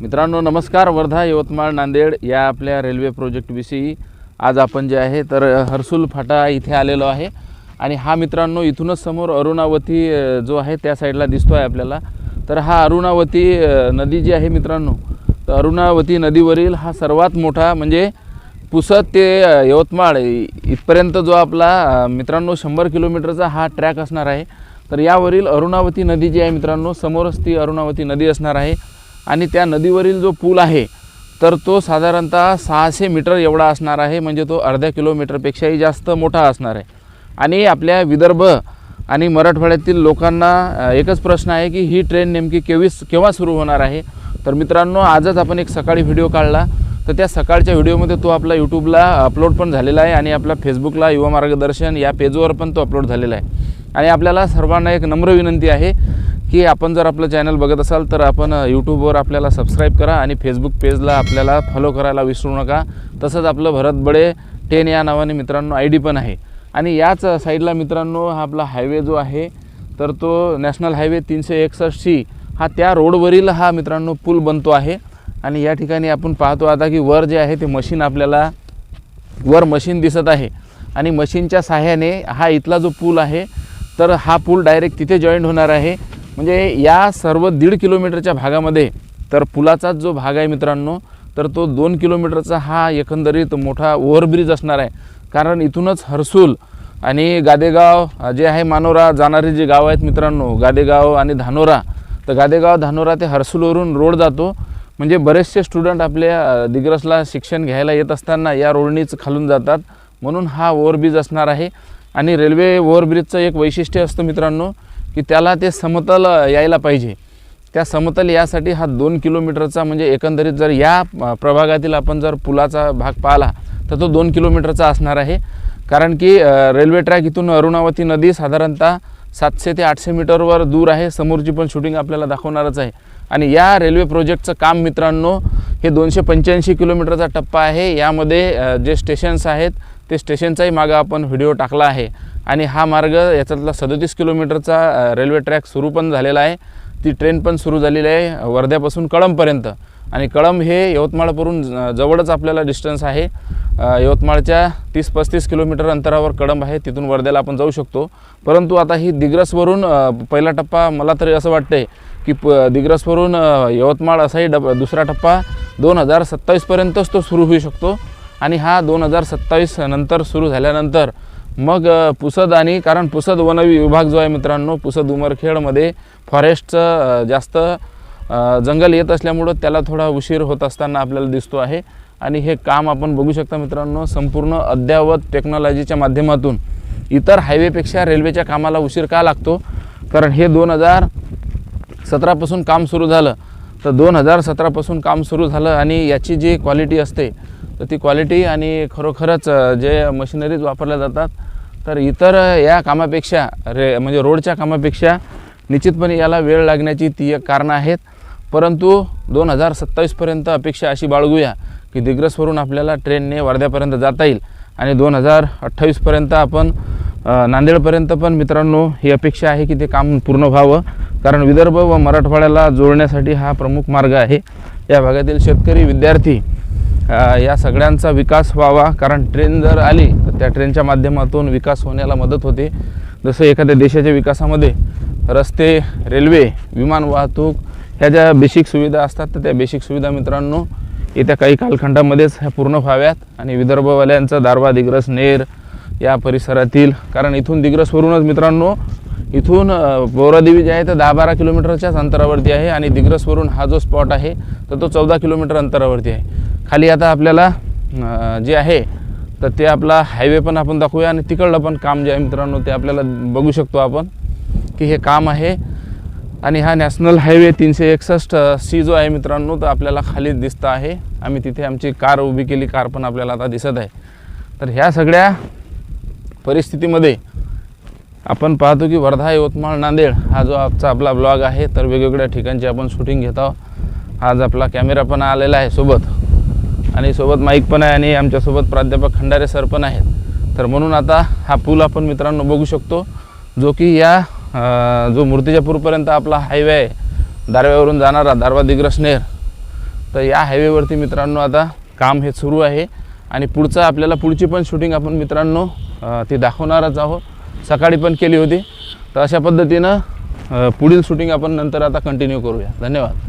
मित्रांनो नमस्कार. वर्धा यवतमाळ नांदेड या आपल्या रेल्वे प्रोजेक्टविषयी आज आपण जे आहे तर हर्सुल फाटा इथे आलेलो आहे. आणि हा मित्रांनो इथूनच समोर अरुणावती जो आहे त्या साईडला दिसतो आहे आपल्याला. तर हा अरुणावती नदी जी आहे मित्रांनो तर अरुणावती नदीवरील हा सर्वात मोठा म्हणजे पुसद ते यवतमाळ इथपर्यंत जो आपला मित्रांनो शंभर किलोमीटरचा हा ट्रॅक असणार आहे. तर यावरील अरुणावती नदी जी आहे मित्रांनो समोरच ती अरुणावती नदी असणार आहे. आणि त्या नदीवरील जो पूल आहे तर तो साधारणतः सहाशे मीटर एवढा असणार आहे म्हणजे तो अर्ध्या किलोमीटरपेक्षाही जास्त मोठा असणार आहे. आणि आपल्या विदर्भ आणि मराठवाड्यातील लोकांना एकच प्रश्न आहे की ही ट्रेन नेमकी केवीस केव्हा सुरू होणार आहे? तर मित्रांनो आजच आपण एक सकाळी व्हिडिओ काढला. तर त्या सकाळच्या व्हिडिओमध्ये तो आपला यूट्यूबला अपलोड पण झालेला आहे आणि आपल्या फेसबुकला युवा मार्गदर्शन या पेजवर पण तो अपलोड झालेला आहे. आणि आपल्याला सर्वांना एक नम्र विनंती आहे की आपण जर आपलं चॅनल बघत असाल तर आपण यूट्यूबवर आपल्याला सबस्क्राईब करा आणि फेसबुक पेजला आपल्याला फॉलो करायला विसरू नका. तसंच आपलं भरत बडे टेन या नावाने मित्रांनो आय डी पण आहे. आणि याच साईडला मित्रांनो हा आपला हायवे जो आहे तर तो नॅशनल हायवे तीनशे एकसष्ट सी हा त्या रोडवरील हा मित्रांनो पूल बनतो आहे. आणि या ठिकाणी आपण पाहतो आता की वर जे आहे ते मशीन आपल्याला वर मशीन दिसत आहे. आणि मशीनच्या साह्याने हा इथला जो पूल आहे तर हा पूल डायरेक्ट तिथे जॉईंट होणार आहे. म्हणजे या सर्व दीड किलोमीटरच्या भागामध्ये तर पुलाचाच जो भाग आहे मित्रांनो तर तो दोन किलोमीटरचा हा एकंदरीत मोठा ओव्हरब्रिज असणार आहे. कारण इथूनच हर्सूल आणि गादेगाव जे आहे मानोरा जाणारी जे गाव आहेत मित्रांनो गादेगाव आणि धानोरा तर गादेगाव धानोरा ते हर्सूलवरून रोड जातो. म्हणजे बरेचसे स्टुडंट आपल्या दिग्रसला शिक्षण घ्यायला येत असताना या रोडनीच खालून जातात. म्हणून हा ओव्हरब्रिज असणार आहे. आणि रेल्वे ओव्हरब्रिजचं एक वैशिष्ट्य असतं मित्रांनो की त्याला ते समतल यायला पाहिजे. त्या समतल यासाठी हा दोन किलोमीटरचा म्हणजे एकंदरीत जर या प्रभागातील आपण जर पुलाचा भाग पाहिला तर तो दोन किलोमीटरचा असणार आहे. कारण की रेल्वे ट्रॅक इथून अरुणावती नदी साधारणतः सातशे ते आठशे मीटरवर दूर आहे. समोरची पण शूटिंग आपल्याला दाखवणारच आहे. आणि या रेल्वे प्रोजेक्टचं काम मित्रांनो हे दोनशे पंच्याऐंशी किलोमीटरचा टप्पा आहे. यामध्ये जे स्टेशन्स आहेत ते स्टेशनचाही मागं आपण व्हिडिओ टाकला आहे. आणि हा मार्ग याच्यातला सदतीस किलोमीटरचा रेल्वे ट्रॅक सुरू पण झालेला आहे. ती ट्रेन पण सुरू झालेली आहे वर्ध्यापासून कळंबपर्यंत. आणि कळंब हे यवतमाळवरून ज- जवळच आपल्याला डिस्टन्स आहे. यवतमाळच्या तीस पस्तीस किलोमीटर अंतरावर कळंब आहे तिथून वर्ध्याला आपण जाऊ शकतो. परंतु आता ही दिग्रसवरून पहिला टप्पा मला तरी असं वाटतंय की प दिग्रसवरून यवतमाळ असाही डब दुसरा टप्पा दोन हजार सत्तावीसपर्यंतच तो सुरू होऊ शकतो. आणि हा दोन हजार सत्तावीस नंतर सुरू झाल्यानंतर मग पुसद आणि कारण पुसद वन विभाग जो आहे मित्रांनो पुसद उमरखेडमध्ये फॉरेस्टचं जास्त जंगल येत असल्यामुळं त्याला थोडा उशीर होत असताना आपल्याला दिसतो आहे. आणि हे काम आपण बघू शकता मित्रांनो संपूर्ण अद्ययावत टेक्नॉलॉजीच्या माध्यमातून. इतर हायवेपेक्षा रेल्वेच्या कामाला उशीर का लागतो? कारण हे दोन हजार सतरापासून काम सुरू झालं. तर दोन हजार सतरापासून काम सुरू झालं आणि याची जी क्वालिटी असते तर ती क्वालिटी आणि खरोखरच जे मशिनरीज वापरल्या जातात तर इतर या कामापेक्षा रे म्हणजे रोडच्या कामापेक्षा निश्चितपणे याला वेळ लागण्याची ती एक कारणं आहेत. परंतु दोन हजार सत्तावीसपर्यंत अपेक्षा अशी बाळगूया की दिग्रसवरून आपल्याला ट्रेनने वर्ध्यापर्यंत जाता येईल. आणि दोन हजार अठ्ठावीसपर्यंत आपण नांदेडपर्यंत पण मित्रांनो ही अपेक्षा आहे की ते काम पूर्ण व्हावं. कारण विदर्भ व मराठवाड्याला जोडण्यासाठी हा प्रमुख मार्ग आहे. या भागातील शेतकरी विद्यार्थी या सगळ्यांचा विकास व्हावा. कारण ट्रेन जर आली त्या ट्रेनच्या माध्यमातून विकास होण्याला मदत होते. जसं एखाद्या देशाच्या विकासामध्ये रस्ते रेल्वे विमान वाहतूक ह्या ज्या बेसिक सुविधा असतात तर त्या बेसिक सुविधा मित्रांनो येत्या काही कालखंडामध्येच ह्या पूर्ण व्हाव्यात आणि विदर्भवाल्यांचं दारवा दिग्रस नेर या परिसरातील कारण इथून दिग्रसवरूनच मित्रांनो इथून बोरादेवी जे आहे तर दहा बारा किलोमीटरच्याच अंतरावरती आहे आणि दिग्रसवरून हा जो स्पॉट आहे तर तो चौदा किलोमीटर अंतरावरती आहे. खाली आता आपल्याला जे आहे तर ते आपला हायवे पण आपण दाखवूया आणि तिकडलं पण काम जे आहे मित्रांनो ते आपल्याला बघू शकतो आपण की हे काम आहे. आणि हा नॅशनल हायवे तीनशे एकसष्ट सी जो आहे मित्रांनो तर आपल्याला खाली दिसत आहे. आम्ही तिथे आमची कार उभी केली कार पण आपल्याला आता दिसत आहे. तर ह्या सगळ्या परिस्थितीमध्ये आपण पाहतो की वर्धा यवतमाळ नांदेड हा जो आजचा आपला ब्लॉग आहे तर वेगवेगळ्या ठिकाणची आपण शूटिंग घेत आहोत. आज आपला कॅमेरा पण आलेला आहे सोबत. आणि सोबत माईक पण आहे आणि आमच्यासोबत प्राध्यापक खंडारे सर पण आहेत. तर म्हणून आता हा पूल आपण मित्रांनो बघू शकतो जो की या जो मूर्तिजापूरपर्यंत आपला हायवे आहे दारव्यावरून जाणारा दारवा दिग्रसनेर तर या हायवेवरती मित्रांनो आता काम हे सुरू आहे आणि पुढचं आपल्याला पुढची पण शूटिंग आपण मित्रांनो ती दाखवणारच आहोत. सकाळी पण केली होती. तर अशा पद्धतीनं पुढील शूटिंग आपण नंतर आता कंटिन्यू करूया. धन्यवाद.